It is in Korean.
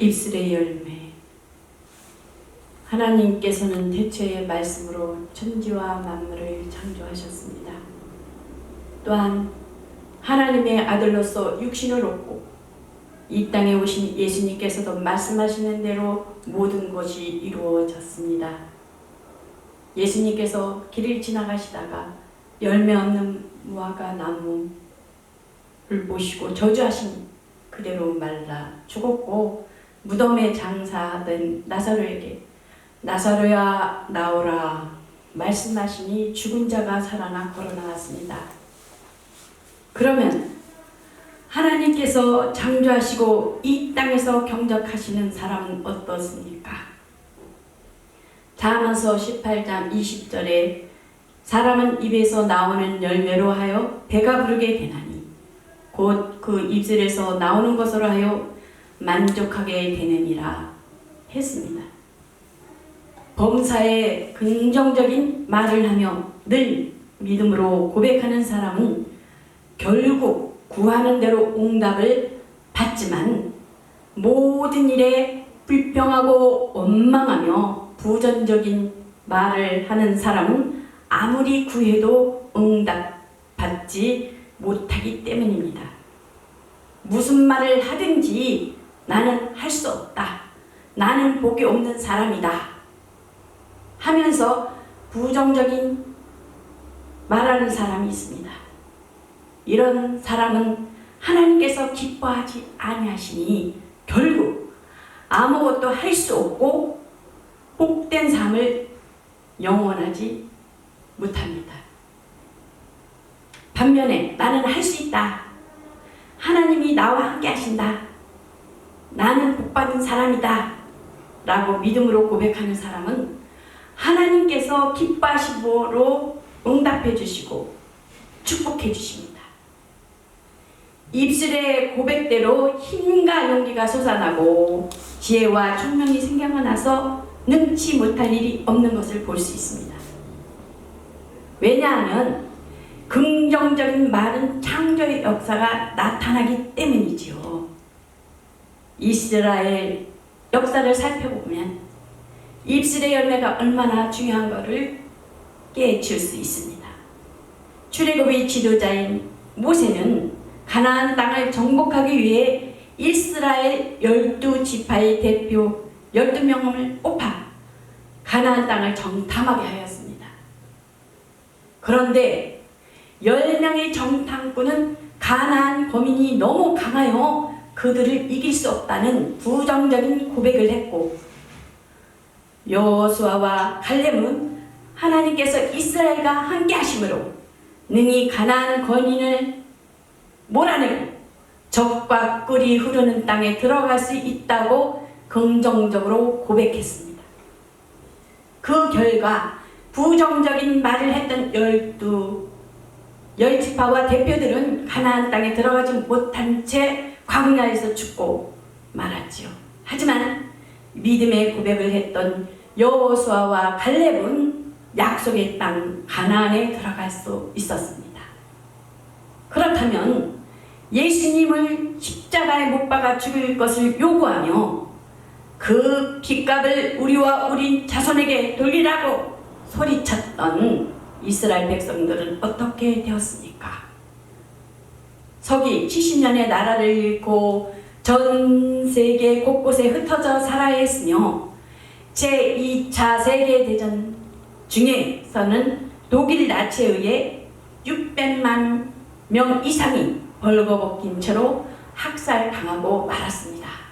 입술의 열매. 하나님께서는 대체의 말씀으로 천지와 만물을 창조하셨습니다. 또한 하나님의 아들로서 육신을 얻고 이 땅에 오신 예수님께서도 말씀하시는 대로 모든 것이 이루어졌습니다. 예수님께서 길을 지나가시다가 열매 없는 무화과 나무를 보시고 저주하신 그대로 말라 죽었고 무덤에 장사된 나사로에게 나사로야 나오라 말씀하시니 죽은 자가 살아나 걸어 나왔습니다. 그러면 하나님께서 창조하시고 이 땅에서 경작하시는 사람은 어떻습니까? 자만서 18장 20절에 사람은 입에서 나오는 열매로 하여 배가 부르게 되나니 곧 그 입술에서 나오는 것으로 하여 만족하게 되느니라 했습니다. 범사에 긍정적인 말을 하며 늘 믿음으로 고백하는 사람은 결국 구하는 대로 응답을 받지만 모든 일에 불평하고 원망하며 부정적인 말을 하는 사람은 아무리 구해도 응답받지 못하기 때문입니다. 무슨 말을 하든지 나는 할 수 없다. 나는 복이 없는 사람이다. 하면서 부정적인 말하는 사람이 있습니다. 이런 사람은 하나님께서 기뻐하지 아니하시니 결국 아무것도 할 수 없고 복된 삶을 영원하지 못합니다. 반면에 나는 할 수 있다. 하나님이 나와 함께 하신다. 나는 복받은 사람이다. 라고 믿음으로 고백하는 사람은 하나님께서 기뻐하심으로 응답해 주시고 축복해 주십니다. 입술의 고백대로 힘과 용기가 솟아나고 지혜와 총명이 생겨나서 능치 못할 일이 없는 것을 볼 수 있습니다. 왜냐하면 긍정적인 말은 창조의 역사가 나타나기 때문이지요. 이스라엘 역사를 살펴보면 입술의 열매가 얼마나 중요한 것을 깨칠 수 있습니다. 출애굽의 지도자인 모세는 가나안 땅을 정복하기 위해 이스라엘 열두 지파의 대표 12명을 뽑아 가나안 땅을 정탐하게 하였습니다. 그런데 10명의 정탐꾼은 가나안 거민이 너무 강하여 그들을 이길 수 없다는 부정적인 고백을 했고 여호수아와 갈렙은 하나님께서 이스라엘과 함께 하심으로 능히 가나안 권인을 몰아내고 적과 꿀이 흐르는 땅에 들어갈 수 있다고 긍정적으로 고백했습니다. 그 결과 부정적인 말을 했던 열두 열 지파와 대표들은 가나안 땅에 들어가지 못한 채 광야에서 죽고 말았지요. 하지만 믿음의 고백을 했던 여호수아와 갈렙은 약속의 땅 가나안에 들어갈 수 있었습니다. 그렇다면 예수님을 십자가에 못 박아 죽일 것을 요구하며 그 빚값을 우리와 우리 자손에게 돌리라고 소리쳤던 이스라엘 백성들은 어떻게 되었습니까? 서기 70년의 나라를 잃고 전 세계 곳곳에 흩어져 살아야 했으며 제2차 세계대전 중에서는 독일 나치에 의해 600만 명 이상이 벌거벗긴 채로 학살당하고 말았습니다.